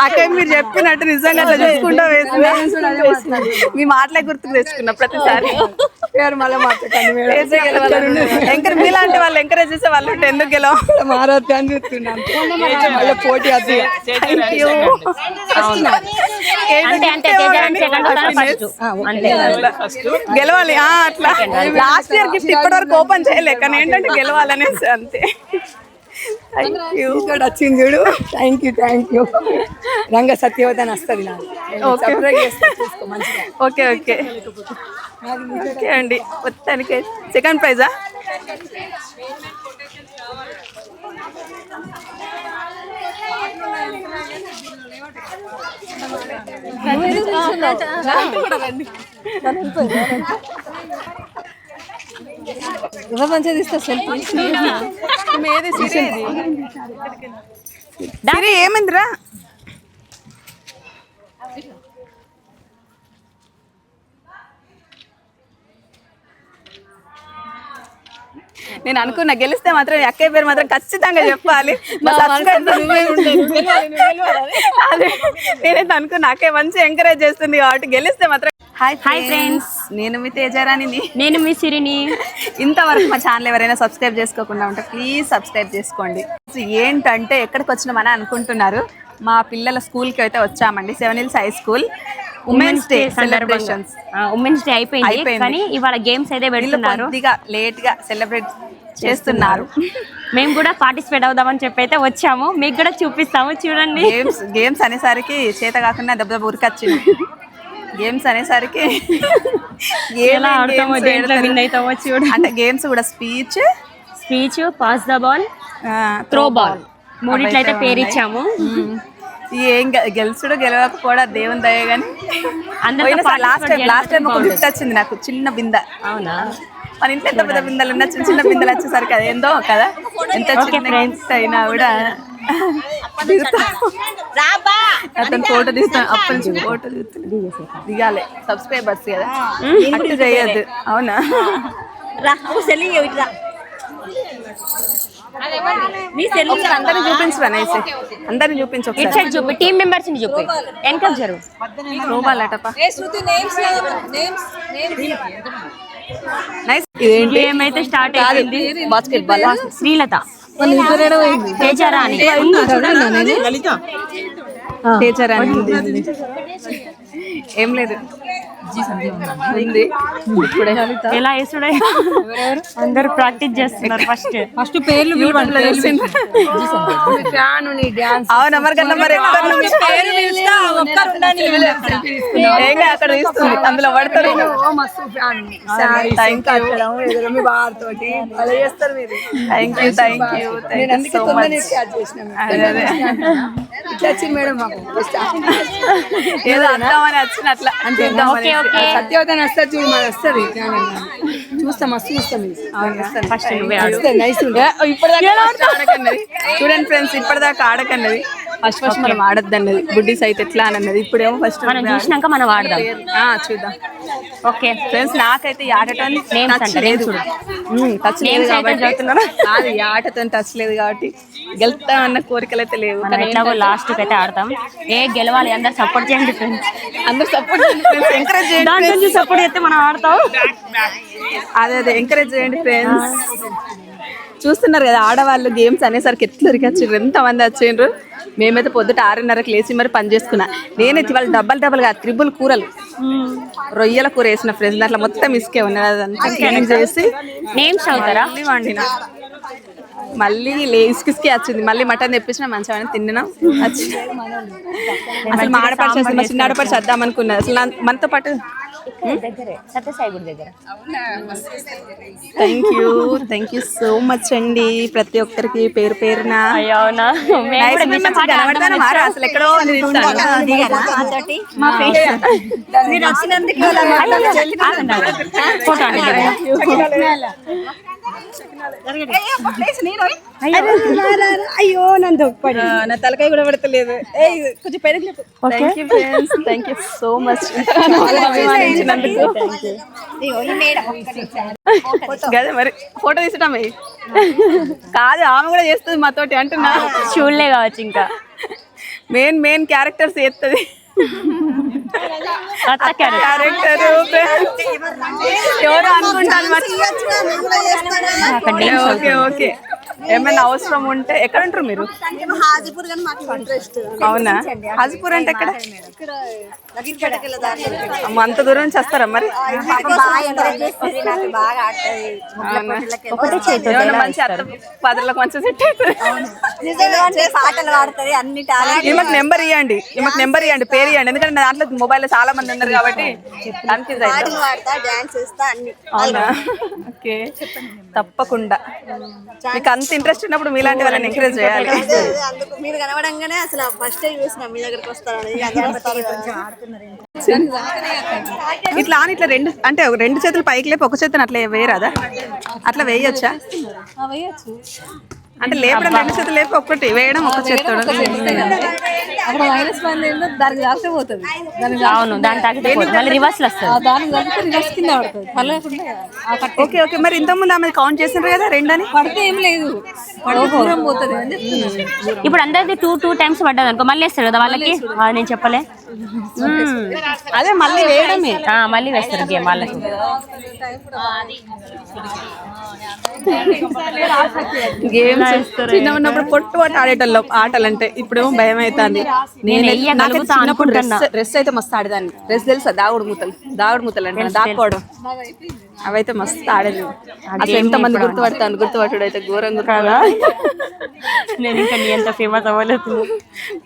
అక్కడ మీరు చెప్పినట్టు నిజంగా అట్లా చూసుకుంటా వేస్తున్నా. మీ మాటలే గుర్తుకు తెచ్చుకున్నా ప్రతిసారి. ఎంకరేజ్ మీలాంటి వాళ్ళు ఎంకరేజ్ చేసే వాళ్ళు ఉంటే ఎందుకు గెలవ? చూస్తున్నాను పోటీ అది. గెలవాలి ఆ, అట్లా. లాస్ట్ ఇయర్ గిఫ్ట్ ఇప్పటి వరకు ఓపెన్ చేయలే కానీ ఏంటంటే గెలవాలనేసి అంతే. ఇక్కడ వచ్చింది చూడు థ్యాంక్ యూ థ్యాంక్ యూ రంగ సత్యవతి అని వస్తుంది నాకు ఓకే. ఓకే ఓకే ఓకే అండి. మొత్తానికి సెకండ్ ప్రైజా ఎవరు మంచిగా తీస్తా సెల్ఫీ ఏమైందిరా? నేను అనుకున్నా గెలిస్తే మాత్రం ఈ అక్కయ్య పేరు మాత్రం ఖచ్చితంగా చెప్పాలి. నేనైతే అనుకున్నా అక్కయ్య మంచి ఎంకరేజ్ చేస్తుంది కాబట్టి గెలిస్తే మాత్రం హాయ్ Hi ఫ్రెండ్స్ నేను మీ తేజారాణిని. నేను మీ సిరిని. ఇంతవరకు మా ఛానల్ ఎవరైనా సబ్స్క్రైబ్ చేసుకోకుండా ఉంటే ప్లీజ్ సబ్స్క్రైబ్ చేసుకోండి. ఏంటంటే ఎక్కడికి వచ్చినామని అనుకుంటున్నారు? మా పిల్లల స్కూల్కి అయితే వచ్చామండి. Seven Hills High School women's day celebrations. Women's day అయిపోయింది. కానీ ఇవాళ గేమ్స్ అయితే పెడుతున్నారు. కొద్దిగా లేట్గా సెలబ్రేట్ చేస్తున్నారు. మేము కూడా పార్టిసిపేట్ అవుదామని చెప్పి అయితే వచ్చాము. మీకు కూడా చూపిస్తాము. చూడండి. గేమ్స్ గేమ్స్ అనేసరికి చేత కాకుండా దెబ్బ దెబ్బ ఉరికొచ్చింది. గేమ్స్ అనేసరికి ఎలా ఏమేం ఆడతామో games దేంట్లో పెడతారు? విన్ అవుతామో చూడు. అంటే గేమ్స్ కూడా speech speech pass the ball throw ball. మూడిట్లో అయితే పేరు ఇచ్చాము ఏం గెలుచుడు గెలవకపోవడం దేవుని దయ కానీ లాస్ట్ టైం లాస్ట్ టైం ఒక గిఫ్ట్ వచ్చింది నాకు చిన్న బింద. అవునా? మన ఇంట్లో ఎంత పెద్ద బిందెలు ఉన్నా చిన్న చిన్న బిందెలు వచ్చేసరికి అది ఏందో కదా. ఎంత చిన్న అయినా కూడా. అతను ఫోటో తీస్తాను అప్పటి నుంచి ఫోటో తీస్తాను దిగాలి. సబ్స్క్రైబర్స్ కదా. అట్టు చేయొద్దు. అవునా? అందరిని చూపించు అనేసి. అందరిని చూపించు ఇటు సైడ్ చూపి. టీమ్ మెంబర్స్ని చూపి. నైస్ ఇదేంటి? గేమ్ అయితే స్టార్ట్ అయింది బాస్కెట్ బాల్ శ్రీలత. తేజారాణి. ఏం లేదు. ఎలా వేసుడే అందరు ప్రాక్టీస్ చేస్తున్నారు ఫస్ట్. ఫస్ట్ పేర్లు అవునా? మరి కన్నా మరి అక్కడ తీస్తుంది అందులో పడతారు. మస్తు fan. Thank you thank you thank so much ఏదో అందామని వచ్చిన అట్లా అంతే సత్యవతని వస్తుంది చూడు మరి వస్తుంది. చూస్తాం మస్తు చూస్తాం ఫస్ట్ నైస్ ఇప్పటిదాకా ఆడకన్నది. చూడండి ఫ్రెండ్స్ ఇప్పటిదాకా ఆడకన్నది. ఫస్ట్ ఫస్ట్ మనం ఆడొద్దన్నది బుడ్డీస్ అయితే ఎట్లా అని అన్నది. ఇప్పుడేమో ఫస్ట్ మనం చూసినాక మనం ఆడదాం చూద్దాం. ఓకే. ఫ్రెండ్స్ నాకైతే ఈ ఆటతో Names టచ్ అంట, లేదు. టచ్ లేదు Names అయితే కాబట్టి చదువుతున్నారా? కాదు ఈ ఆటతో టచ్ లేదు కాబట్టి గెలుతా అన్న కోరికలు అయితే లేవు. మనం ఎట్లాగో లాస్ట్ అయితే ఆడతాం. ఏ గెలవాలి అందరు సపోర్ట్ చేయండి ఫ్రెండ్స్ అందరూ సపోర్ట్ ఎంకరేజ్ చేయండి నుంచి సపోర్ట్ చేస్తే మనం ఆడతాం. అదే అదే ఎంకరేజ్ చేయండి ఫ్రెండ్స్ చూస్తున్నారు కదా ఆడవాళ్ళు గేమ్స్ అనేసరికి ఎట్లా వచ్చారు ఎంతమంది వచ్చిండ్రు. మేమైతే పొద్దుట ఆరున్నరకు లేచి మరి పని చేసుకున్నా. నేనైతే ఇవాళ డబ్బల్ డబ్బల్ కాదు త్రిబుల్ కూరలు. రొయ్యల కూర వేసిన ఫ్రెండ్స్ దాంట్లో మొత్తం ఇసుకే ఉన్నది అదంతా క్లీన్ చేసి నేమ్స్ అవుతారా మళ్ళీ వండిన. మళ్ళీ లే ఇసుకిసుకి వచ్చింది. మళ్ళీ మటన్ తెప్పించిన మంచిగా తిన్నాం అసలు మా ఆడపడి చేస్తుంది మా చిన్న ఆడపడి చేద్దాం అనుకున్నది అసలు మనతో పాటు దగ్గరే సత్యసాయి గుడి దగ్గర thank you thank you so much అండి ప్రతి ఒక్కరికి పేరు పేరున అయ్యో అవునా అసలు ఎక్కడో నన్ను నా తలకాయ కూడా పడతలేదు ఏయ్, కొంచెం పైన థ్యాంక్ యూ సో మచ్ గదే మరి ఫోటో తీసుకుంటామే కాదు ఆమె కూడా చేస్తుంది మాతోటి అంటున్నా. చూడలే కావచ్చు ఇంకా. Main main characters carrot character ఎవరు అనుకుంటాను ఓకే ఓకే. ఏమైనా అవసరం ఉంటే ఎక్కడ ఉంటారు మీరు హాజీపూర్ కానీ మాకు ఇంట్రెస్ట్ అవునా? హాజీపూర్ అంటే ఎక్కడ? అమ్మ, అంత దూరం నుంచి వస్తారా మరి? బాగా ఎంకరేజ్ చేస్తుంది. నాకు బాగా ఆడుతుంది ఒకటే చేతి మంచి అత్త పదలకు మంచి సెట్ అవుతుంది నిజంగా పాటలు పాడుతుంది అన్ని టాలెంట్. ఈమెకు నెంబర్ ఇవ్వండి ఈమెకు నెంబర్ ఇవ్వండి పేరు ఇవ్వండి ఎందుకంటే నా దాంట్లో మొబైల్ చాలా మంది ఉన్నారు కాబట్టి అవునా? ఓకే. తప్పకుండా. మీకు అంత ఇంట్రెస్ట్ ఉన్నప్పుడు మీలాంటి వాళ్ళని ఎంకరేజ్ చేయాలి. అదే, అదే, అందుకు మీరు కనబడంగానే అసలు ఫస్ట్ టైం చూసిన మీ దగ్గరకు వస్తారని ఇట్లా అని ఇట్లా రెండు అంటే రెండు చేతులు పైకి లేపి ఒక చేతిని అట్లా వేయరాదా? అట్లా వేయొచ్చా. అంటే లేపడం రెండు చేతులు లేపి ఒక్కటి వేయడం ఒక చేతితో అక్కడ మైనస్ వన్ ఏంటో దానికి దాస్తే పోతుంది. దానికి అవును దాని తాకితే పోతుంది. మళ్ళీ రివర్స్ వస్తుంది దానికి దానికి రివర్స్ కింద పడుతుంది. పర్లేకుండా ఆ కట్ట ఓకే ఓకే. మరి ఇంతకుముందు ఆమె కౌంట్ చేసిండ్రు కదా రెండని? పడితే ఏం లేదు. దూరం పోతుంది అని. ఇప్పుడు అందరిది టూ టూ టైమ్స్ పడ్డది అనుకో మళ్ళీ వేస్తారు కదా వాళ్ళకి? ఆ, నేను చెప్పలే. అదే మళ్ళీ వేయడమే. ఆ, మళ్ళీ వేస్తారు గేమ్ వాళ్ళకి. గేమ్స్ చిన్న ఉన్నప్పుడు పొట్టు పట్టు ఆడేటోళ్ళం ఆటలు అంటే ఇప్పుడు భయం అవుతుంది నేను చిన్నప్పుడు డ్రెస్ అయితే మస్తు ఆడేదాన్ని. డ్రెస్ తెలుసా? దాగుడు మూతలు దాగుడు మూతలు అంటే దాక్కోవడం. అవైతే మస్తు ఆడేది. అసలు ఎంత మంది గుర్తుపడతాను గుర్తుపట్టుడు అయితే ఘోరం కదా నేను ఇంకా నీ ఎంత ఫేమస్ అవ్వలేదు.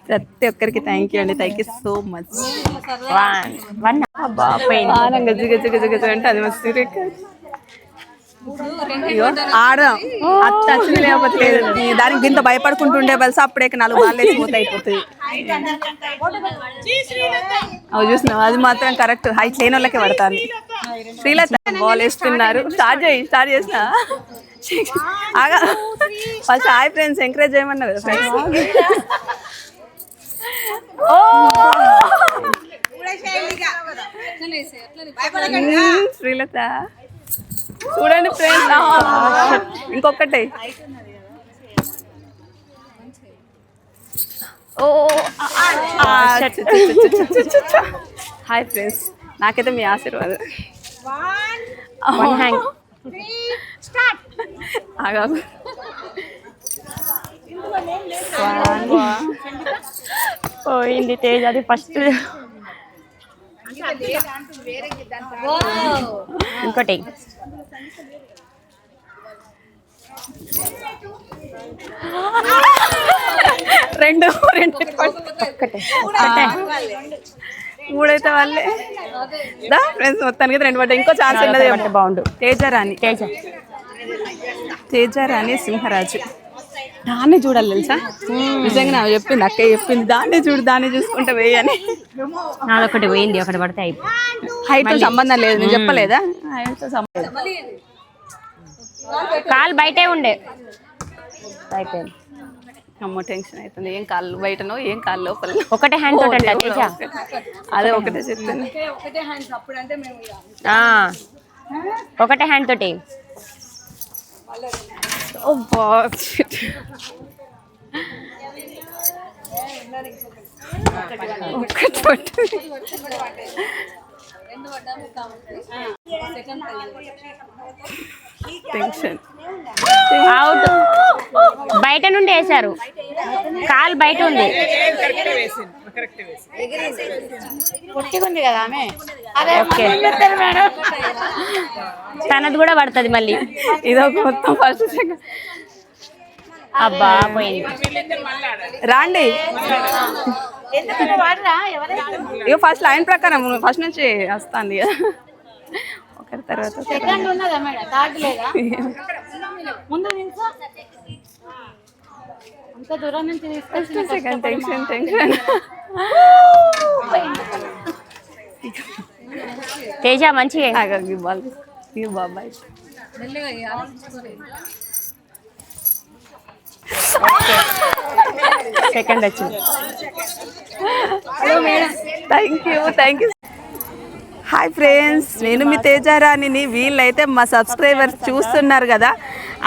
ప్రతి ఒక్కరికి థ్యాంక్ యూ అండి. Thank you so much one one. జిగ జిగ జిగ అంటే అది మస్తు ఆడ వచ్చింది లేకపోతే దానికి దీంతో భయపడుకుంటుండే బలిసి అప్పుడే నాలుగు బాల్ మూత అయిపోతుంది అవి చూసినావు? అది మాత్రం కరెక్ట్ హైట్ లేని వాళ్ళకే పడతాను శ్రీలత బాల్ వేస్తున్నారు. స్టార్ట్ చేయి స్టార్ట్ చేసిన? ఆగా. ఫస్ట్ హాయ్ ఫ్రెండ్స్ ఎంకరేజ్ చేయమన్నారు కదా ఫ్రెండ్స్? శ్రీలత. చూడండి ఫ్రెండ్స్. ఇంకొకటి ఓ హాయ్ ఫ్రెండ్స్ నాకైతే మీ ఆశీర్వాదం. వన్ హ్యాంగ్ ఆగా పోయింది తేజ్? అది ఫస్ట్ ఇంకోటి. రెండు రెండు. ఒక్కటే. మూడైతే వాళ్ళే. దా ఫ్రెండ్స్ మొత్తానికి రెండు పడ్డా ఇంకో ఛాన్స్ ఉన్నది పడితే బాగుండు. తేజరాణి. తేజ. తేజరాణి సింహరాజు. దాన్ని చూడాలి తెలుసా? నిజంగా నాకు చెప్పింది అక్క చెప్పింది. దాన్ని చూడు దాన్ని చూసుకుంటే వేయని. నాదొకటి పోయింది ఒకటి పడితే అయిపో హైట్ సంబంధం లేదు నేను చెప్పలేదా? హైట్ సంబంధం కాలు బయటే ఉండే. అయిపోయింది అమ్మో టెన్షన్ అవుతుంది ఏం కాళ్ళు బయటనో ఏం కాళ్ళు లోపల? ఒకటే హ్యాండ్ తోటి అంట అదే ఒకటే చెప్తాను ఒకటే హ్యాండ్స్ అప్పుడంటే మేము ఇక. ఆ, ఒకటే హ్యాండ్ తోటి. ఒకటి పట్టు. టెన్షన్ అవుట్ బయట నుండి వేశారు. కాలు బయట ఉంది. పొట్టిగుంది కదా ఆమె ఓకే. తనది కూడా పడుతుంది మళ్ళీ. ఇది ఒక మొత్తం ఫస్ట్ సెకండ్ అబ్బా పోయింది. రాండి. ఇక ఫస్ట్ లైన్ ప్రకారం ఫస్ట్ నుంచి వస్తుంది కదా ఒకరి తర్వాత సెకండ్ టెన్షన్ టెన్షన్ తేజ మంచిగా. బాబాయ్. సెకండ్ వచ్చింది. Hello madam thank you thank you hi friends నేను మీ తేజారాణిని. వీళ్ళైతే మా సబ్స్క్రైబర్స్ చూస్తున్నారు కదా.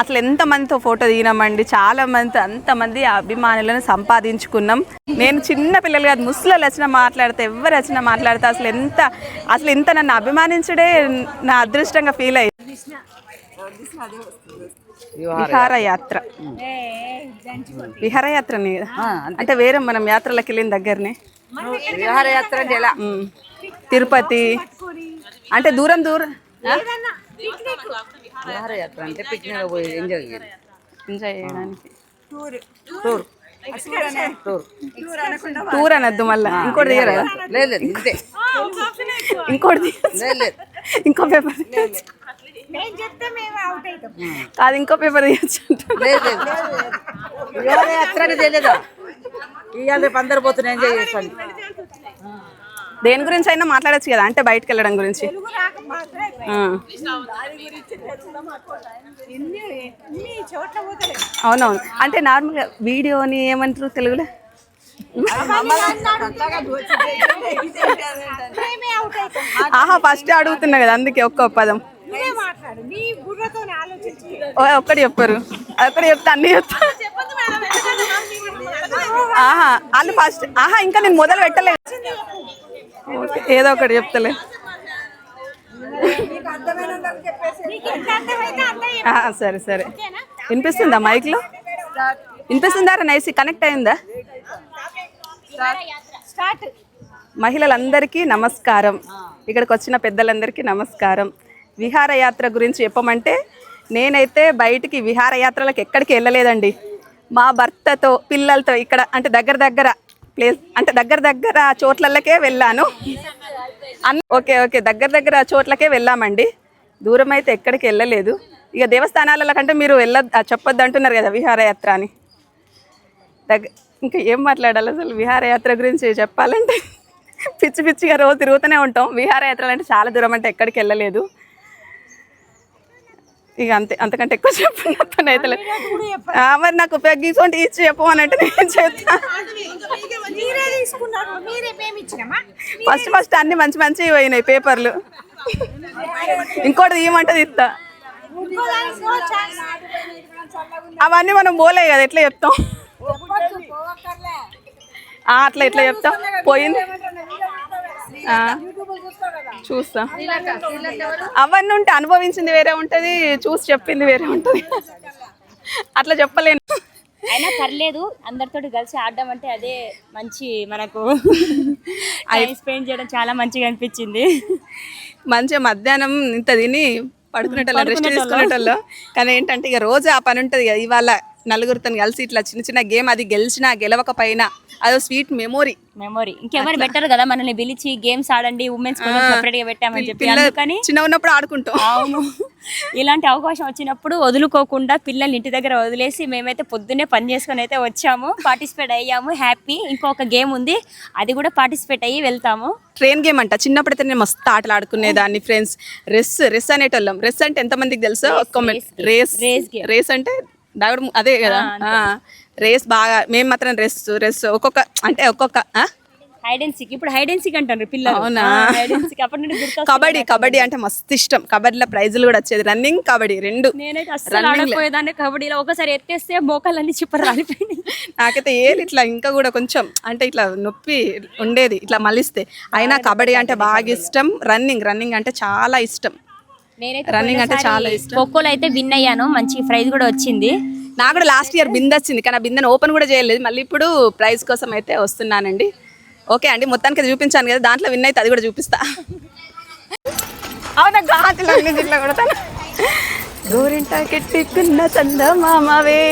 అసలు ఎంతమందితో ఫోటో దిగినామండి? చాలా మంది అంతమంది అభిమానులను సంపాదించుకున్నాం. నేను చిన్న పిల్లలు కాదు ముసలు వచ్చిన మాట్లాడితే ఎవరు వచ్చినా మాట్లాడితే అసలు ఎంత అసలు ఇంత నన్ను అభిమానించడే నా అదృష్టంగా ఫీల్ అయ్యింది. విహారయాత్ర. విహారయాత్రని కదా? అంటే వేరే మనం యాత్రలకు వెళ్ళిన దగ్గరనే? విహారయాత్ర అంటే ఎలా. తిరుపతి. అంటే దూరం దూరం? విహారయాత్ర అంటే పిక్నిక్ పోయి ఎంజాయ్ ఎంజాయ్ చేయడానికి. టూర్. టూర్. టూర్. అనొద్దు మళ్ళీ. ఇంకోటి తీయరా? లేదు లేదు ఇంతే. ఇంకోటి లేదు ఇంకో పేపర్ తీయొచ్చు. కాదు ఇంకో పేపర్ తీయచ్చు లేదు లేదు. విహారయాత్ర అని తెలియదా. ఇవాళ రేపు అందరు పోతున్నా ఎంజాయ్ చేస్తాను. దేని గురించి అయినా మాట్లాడొచ్చు కదా అంటే బయటకు వెళ్ళడం గురించి. ఆ. అవునవును. అంటే నార్మల్గా వీడియోని ఏమంటారు తెలుగులో? ఆహా ఫస్ట్ అడుగుతున్నా కదా అందుకే ఒక్క పదం. ఒక్కటి చెప్పారు. అదొక్కటి చెప్తా అన్ని చెప్తా. ఆహా వాళ్ళు ఫస్ట్ ఆహా ఇంకా నేను మొదలు పెట్టలేదు ఓకే, ఏదో ఒకటి చెప్తలే. ఆ, సరే సరే. వినిపిస్తుందా మైక్లో? వినిపిస్తుందా నైసి? కనెక్ట్ అయిందా? మహిళలందరికీ నమస్కారం. ఇక్కడికి వచ్చిన పెద్దలందరికీ నమస్కారం. విహారయాత్ర గురించి చెప్పమంటే నేనైతే బయటికి విహారయాత్రలకు ఎక్కడికి వెళ్ళలేదండి. మా భర్తతో పిల్లలతో ఇక్కడ అంటే దగ్గర దగ్గర ప్లేస్ అంటే దగ్గర దగ్గర చోట్లకే వెళ్ళాను. అన్ ఓకే ఓకే. దగ్గర దగ్గర చోట్లకే వెళ్ళామండి. దూరం అయితే ఎక్కడికి వెళ్ళలేదు. ఇక దేవస్థానాల కంటే మీరు వెళ్ళ చెప్పొద్దు అంటున్నారు కదా విహారయాత్ర అని. దగ్గ ఇంకా ఏం మాట్లాడాలి అసలు విహారయాత్ర గురించి చెప్పాలంటే? పిచ్చి పిచ్చిగా రోజు తిరుగుతూనే ఉంటాం. విహారయాత్రలు అంటే చాలా దూరం అంటే ఎక్కడికి వెళ్ళలేదు. ఇక అంతే అంతకంటే ఎక్కువ చెప్పినట్టు అయితే మరి నాకు గీసుకుంటే ఇచ్చి చెప్పమనంటే నేను చెప్తా ఫస్ట్ ఫస్ట్ అన్ని మంచి మంచి పోయినాయి పేపర్లు. ఇంకోటి తీయమంటే ఇస్తా అవన్నీ మనం పోలే కదా ఎట్లా చెప్తాం? అట్లా ఎట్లా చెప్తాం? పోయింది. చూస్తా. అవన్నీ ఉంటే అనుభవించింది వేరే ఉంటుంది చూసి చెప్పింది వేరే ఉంటుంది. అట్లా చెప్పలేను. అయినా పర్లేదు అందరితో కలిసి ఆడడం అంటే అదే మంచి మనకు స్పెండ్ చేయడం చాలా మంచిగా అనిపించింది. మంచిగా మధ్యాహ్నం ఇంత తిని పడుకునేటోళ్ళం రెస్ట్ తీసుకునేటోళ్ళు. కానీ ఏంటంటే ఇక రోజు ఆ పని ఉంటుంది కదా ఇవాళ నలుగురితో కలిసి ఇట్లా చిన్న చిన్న గేమ్ అది గెలిచినా గెలవకపోయినా అదో స్వీట్ మెమొరీ. మెమొరీ ఇంకెవరు బెటర్ కదా మనల్ని పిలిచి గేమ్స్ ఆడండి ఉమెన్స్ సెపరేట్గా పెట్టామని చెప్పి. అందుకని చిన్న ఉన్నప్పుడు ఆడుకుంటాం. అవును. ఇలాంటి అవకాశం వచ్చినప్పుడు వదులుకోకుండా పిల్లల్ని ఇంటి దగ్గర వదిలేసి మేమైతే పొద్దున్నే పని చేసుకొని అయితే వచ్చాము పార్టిసిపేట్ అయ్యాము హ్యాపీ ఇంకొక గేమ్ ఉంది అది కూడా పార్టిసిపేట్ అయ్యి వెళ్తాము. ట్రైన్ గేమ్ అంట. చిన్నప్పుడైతే నేను మస్తు ఆటలు ఆడుకునేదాన్ని ఫ్రెండ్స్ రెస్ రెస్ అనేటోళ్ళం. రెస్ అంటే ఎంతమందికి తెలుసో? ఒక్క రేస్ game. రేస్ అంటే దాగుడు అదే కదా? రేస్ బాగా మేము మాత్రం రెస్ రెస్ ఒక్కొక్క అంటే ఒక్కొక్క? హైడ్ అండ్ సిక్ ఇప్పుడు హైడ్ అండ్ సిక్ అంటారు పిల్లలు. అవునా? హైడ్ అండ్ సిక్ అప్పటి నుండి గుర్తొస్తుంది కబడ్డీ కబడ్డీ అంటే మస్తు ఇష్టం. కబడ్డీలో ప్రైజులు కూడా వచ్చేది. రన్నింగ్ కబడ్డీ రెండు. నేనైతే ఆడకపోయేదాన్ని కబడ్డీలో. ఒకసారి ఎత్తేస్తే మోకాలన్నీ చిప్పలు రాలిపోయినాయి. నాకైతే ఏది ఇట్లా ఇంకా కూడా కొంచెం అంటే ఇట్లా నొప్పి ఉండేది. ఇట్లా మలిస్తే అయినా కబడ్డీ అంటే బాగా ఇష్టం. రన్నింగ్ రన్నింగ్ అంటే చాలా ఇష్టం. నేనైతే రన్నింగ్ అంటే చాలా ఇష్టం. ఖోఖోలో అయితే విన్ అయ్యాను. మంచి ప్రైజ్ కూడా వచ్చింది. నాకు కూడా లాస్ట్ ఇయర్ బిందె వచ్చింది. కానీ ఆ బిందెను ఓపెన్ కూడా చేయలేదు. మళ్ళీ ఇప్పుడు ప్రైజ్ కోసం అయితే వస్తున్నానండి. ఓకే అండి మొత్తానికి అది చూపించాను కదా దాంట్లో విన్ అయితే అది కూడా చూపిస్తా. అవునా ఘాట్లో ఇట్లా కొడతాను. గోరింట కెట్టుకున్న చందమామవే.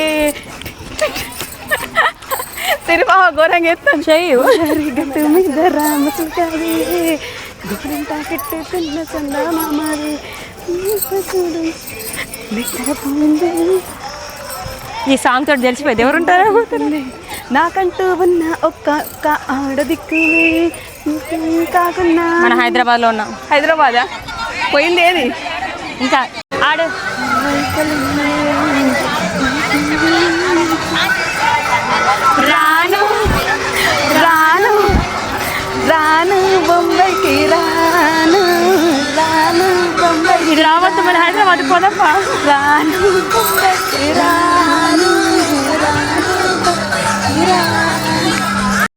ఘోరంగా ఎత్తాను చెయ్యి. గోరింట కెట్టుకున్న చందమామవే. ఈ సాంగ్ తోటి తెలిసిపోయింది ఎవరు ఉంటారు పోతుంది నాకంటూ ఉన్న ఒక్క ఒక్క ఆడదిక్కువే. ఇంకేం కాకున్నా మన హైదరాబాద్లో ఉన్నాం. హైదరాబాదా? పోయింది ఏది? ఇంకా ఆడు. రాను రాను రాను బొంబాయికి బొంబాయి ఇది రావద్దు మన హైదరాబాద్ పోదమ్మా రాను రాను రాను